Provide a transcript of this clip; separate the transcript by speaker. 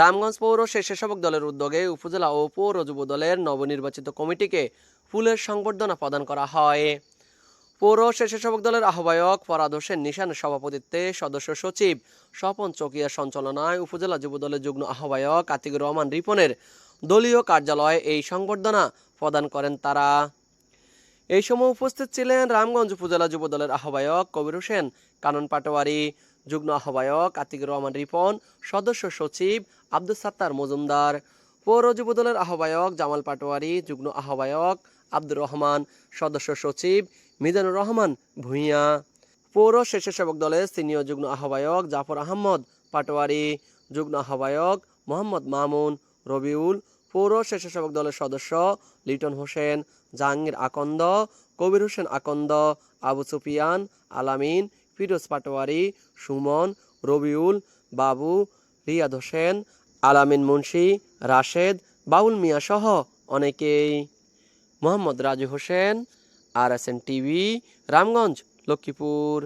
Speaker 1: রামগঞ্জ পৌর স্বেচ্ছাসেবক দলের উদ্যোগে উপজেলা ও পৌর যুব দলের নবনির্বাচিত কমিটিকে ফুলের সংবর্ধনা প্রদান করা হয়। পৌর স্বেচ্ছাসেবক দলের আহ্বায়ক ফরাদ নিশানের সভাপতিত্বে সদস্য সচিব স্বপন চকিয়ার সঞ্চালনায় উপজেলা যুব দলের যুগ্ম আহ্বায়ক আতিকুর রহমান রিপনের দলীয় কার্যালয়ে এই সংবর্ধনা প্রদান করেন তারা। এই সময় উপস্থিত ছিলেন রামগঞ্জ উপজেলা যুব দলের আহ্বায়ক কবির হোসেন, কানন পাটোয়ারি, যুগ্ম আহ্বায়ক আতিকুর রহমান রিপন, সদস্য সচিব আব্দুল সাত্তার মজুমদার, পৌর যুব দলের আহ্বায়ক জামাল পাটোয়ারি, যুগ্ম আহ্বায়ক আব্দুর রহমান, সদস্য সচিব মিজানুর রহমান ভূঁইয়া। পৌর স্বেচ্ছাসেবক দলের সিনিয়র যুগ্ম আহ্বায়ক জাফর আহমদ পাটোয়ারি, যুগ্ম আহ্বায়ক মোহাম্মদ মামুন, রবিউল পৌর স্বেচ্ছাসেবক দলের সদস্য লিটন হোসেন, জাহাঙ্গীর আকন্দ, কবির হোসেন আকন্দ, আবু সুফিয়ান, আলামিন, ফিরোজ পাটোয়ারি, সুমন, রবিউল, বাবু, রিয়াদ হোসেন, আলামিন মুন্সি, রাশেদ, বাউল মিয়া সহ অনেকেই। মোহাম্মদ রাজু হোসেন, আর S N TV, Ramganj, Lakshmipur.